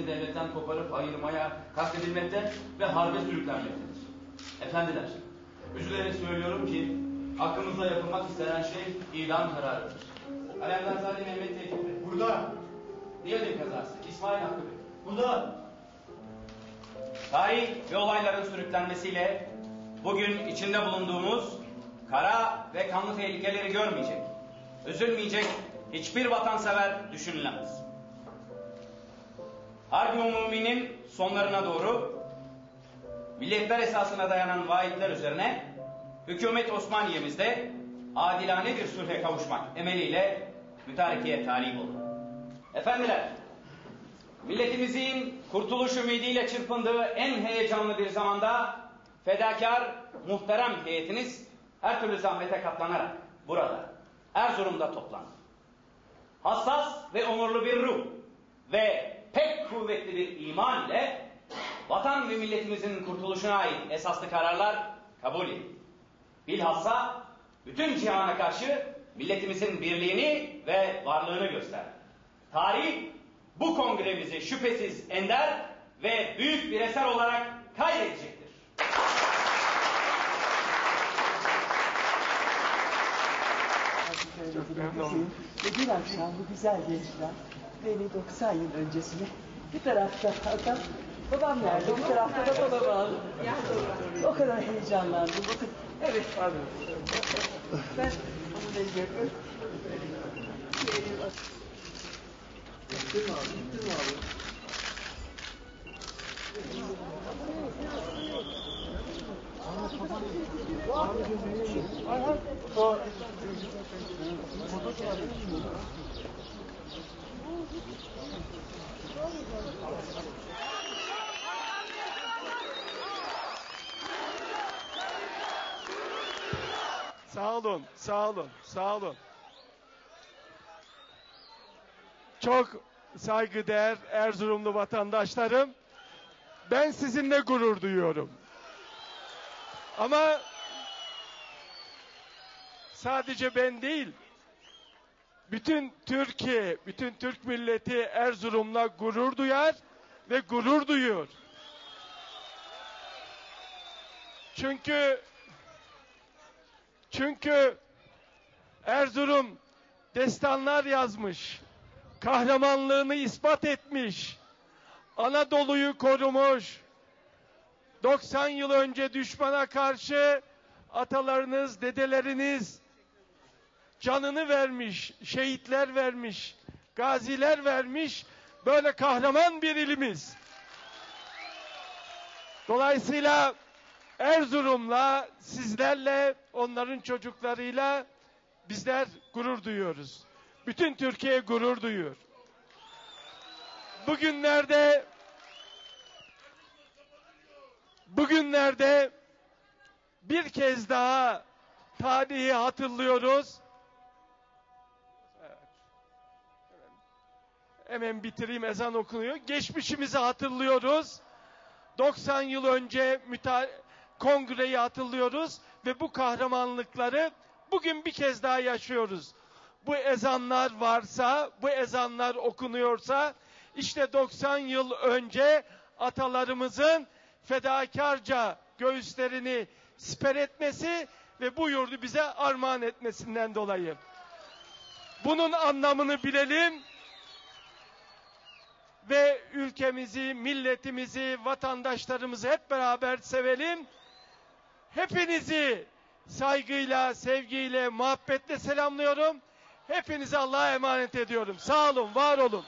milletten koparıp ayırmaya kastedilmekte ve harbe sürüklenmektedir. Efendiler, üzülerek söylüyorum ki hakkımızda yapılmak istenen şey idam kararıdır. Alemdar Mehmet Tevfik Bey, Burada. Diyelim kazası, İsmail Hakkı Bey. Burada. Tarih ve olayların sürüklenmesiyle bugün içinde bulunduğumuz kara ve kanlı tehlikeleri görmeyecek, üzülmeyecek hiçbir vatansever düşünülemez. Harbi Umumi'nin sonlarına doğru milletler esasına dayanan vaatler üzerine hükümet Osmaniye'mizde adilane bir sulhe kavuşmak emeliyle mütarekeye talip oldu. Efendiler, milletimizin kurtuluş ümidiyle çırpındığı en heyecanlı bir zamanda fedakar, muhterem heyetiniz her türlü zahmete katlanarak burada, Erzurum'da toplandı. Hassas ve onurlu bir ruh ve pek kuvvetli bir iman ile vatan ve milletimizin kurtuluşuna ait esaslı kararlar kabul edildi. Bilhassa bütün cihana karşı milletimizin birliğini ve varlığını gösterdi. Tarih bu kongremizi şüphesiz ender ve büyük bir eser olarak kaydedecektir. Memnun Ve bir akşam bu güzel gençler beni 90 yıl öncesine bir tarafta adam babam nerede bir tarafta da babam aldı. O kadar heyecanlandım. Bakın evet abi. Ben onu da görüyorum. Gittin mi abi? Gittin mi abi? Sağ olun, sağ olun, sağ olun. Çok saygıdeğer Erzurumlu vatandaşlarım. Ben sizinle gurur duyuyorum. Ama sadece ben değil, bütün Türkiye, bütün Türk milleti Erzurum'la gurur duyar ve gurur duyuyor. Çünkü çünkü Erzurum destanlar yazmış, kahramanlığını ispat etmiş, Anadolu'yu korumuş, 90 yıl önce düşmana karşı atalarınız, dedeleriniz canını vermiş, şehitler vermiş, gaziler vermiş, böyle kahraman bir ilimiz. Dolayısıyla Erzurum'la, sizlerle, onların çocuklarıyla bizler gurur duyuyoruz. Bütün Türkiye gurur duyuyor. Bugünlerde bugünlerde bir kez daha tarihi hatırlıyoruz. Hemen bitireyim ezan okunuyor. Geçmişimizi hatırlıyoruz. 90 yıl önce kongreyi hatırlıyoruz ve bu kahramanlıkları bugün bir kez daha yaşıyoruz. Bu ezanlar varsa, bu ezanlar okunuyorsa işte 90 yıl önce atalarımızın fedakarca göğüslerini siper etmesi ve bu yurdu bize armağan etmesinden dolayı. Bunun anlamını bilelim ve ülkemizi, milletimizi, vatandaşlarımızı hep beraber sevelim. Hepinizi saygıyla, sevgiyle, muhabbetle selamlıyorum. Hepinizi Allah'a emanet ediyorum. Sağ olun, var olun.